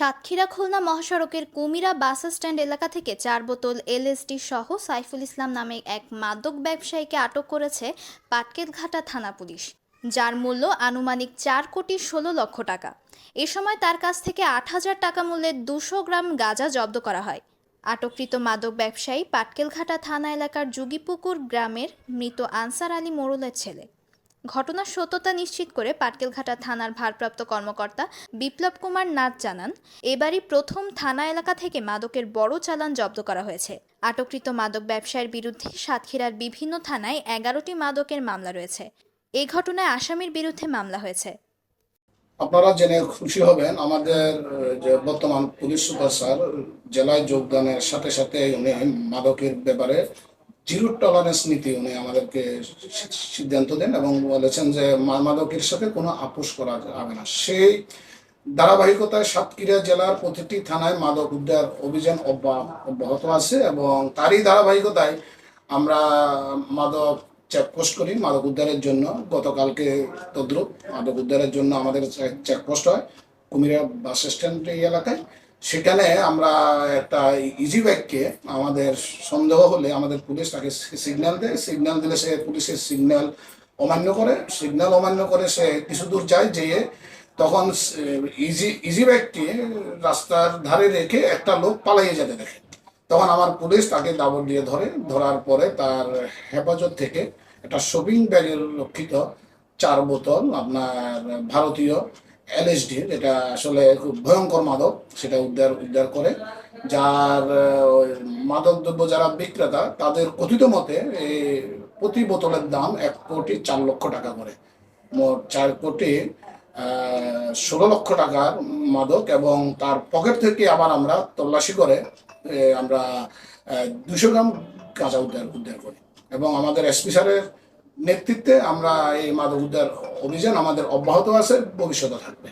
সাতক্ষীরা খুলনা মহাসড়কের Kumira bus stand এলাকা থেকে চার বোতল এলএসডি সহ সাইফুল ইসলাম নামে এক মাদক ব্যবসায়ীকে আটক করেছে পাটকেলঘাটা থানা পুলিশ, যার মূল্য আনুমানিক চার কোটি ষোলো লক্ষ টাকা। এ সময় তার কাছ থেকে আট হাজার টাকা মূল্যের দুশো গ্রাম গাঁজা জব্দ করা হয়। আটককৃত মাদক ব্যবসায়ী পাটকেলঘাটা থানা এলাকার যুগিপুকুর গ্রামের মৃত আনসার আলী মোড়লের ছেলে। ঘটনার সত্যতা নিশ্চিত করে পাটকেলঘাটা থানার ভারপ্রাপ্ত কর্মকর্তা বিপ্লব কুমার নাথ জানান, এবারই প্রথম থানা এলাকা থেকে মাদকের বড় চালান জব্দ করা হয়েছে। আটককৃত মাদক ব্যবসায়ীর বিরুদ্ধে সাতক্ষীরার বিভিন্ন থানায় এগারোটি মাদকের মামলা রয়েছে। এই ঘটনায় আসামির বিরুদ্ধে মামলা হয়েছে। আপনারা জেনে খুশি হবেন, আমাদের যে বর্তমান পুলিশ সুপার স্যার জেলায় যোগদানের সাথে সাথে উনি মাদকের ব্যাপারে জিরো টলারেন্স নীতি উনি আমাদেরকে সিদ্ধান্ত দেন এবং বলেছেন যে মাদকের সাথে কোনো আপোষ করা যাবে না। সেই ধারাবাহিকতায় সাতক্ষীরা জেলার প্রতিটি থানায় মাদক উদ্ধার অভিযান অব্যা- অব্যাহত আছে এবং তারই ধারাবাহিকতায় আমরা মাদক চেকপোস্ট করি, মাদক উদ্ধারের জন্য। গতকালকে তদ্রুপ মাদক উদ্ধারের জন্য আমাদের চেকপোস্ট হয় কুমিরা বাস স্ট্যান্ড এই এলাকায়। সেখানে আমরা একটা ইজি ব্যাগকে আমাদের সন্দেহ হলে আমাদের পুলিশ তাকে সিগন্যাল দেয়। সিগন্যাল দিলে সে পুলিশের সিগন্যাল অমান্য করে। সিগন্যাল অমান্য করে সে কিছু দূর যায় যেয়ে তখন ইজি ইজি বাইকটি রাস্তার ধারে রেখে একটা লোক পালাইয়ে যেতে দেখে। তখন আমার পুলিশ তাকে দাবর দিয়ে ধরে। ধরার পরে তার হেফাজত থেকে একটা শপিং ব্যাগের রক্ষিত চার বোতল আপনার ভারতীয় এলএসডি যেটা আসলে খুব ভয়ঙ্কর মাদক সেটা উদ্ধার উদ্ধার করে। যার আহ, ওই মাদক দ্রব্য যারা বিক্রেতা তাদের কথিত মতে এই প্রতি বোতলের দাম এক কোটি চার লক্ষ টাকা করে। মোট চার কোটি ষোলো লক্ষ টাকার মাদক এবং তার পকেট থেকে আবার আমরা তল্লাশি করে আমরা দুশো গ্রাম গাঁজা উদ্ধার উদ্ধার করি। এবং আমাদের এসপি নেতৃত্বে আমরা এই মাদক উদ্ধার অভিযান আমাদের অব্যাহত আছে ভবিষ্যতে থাকবে।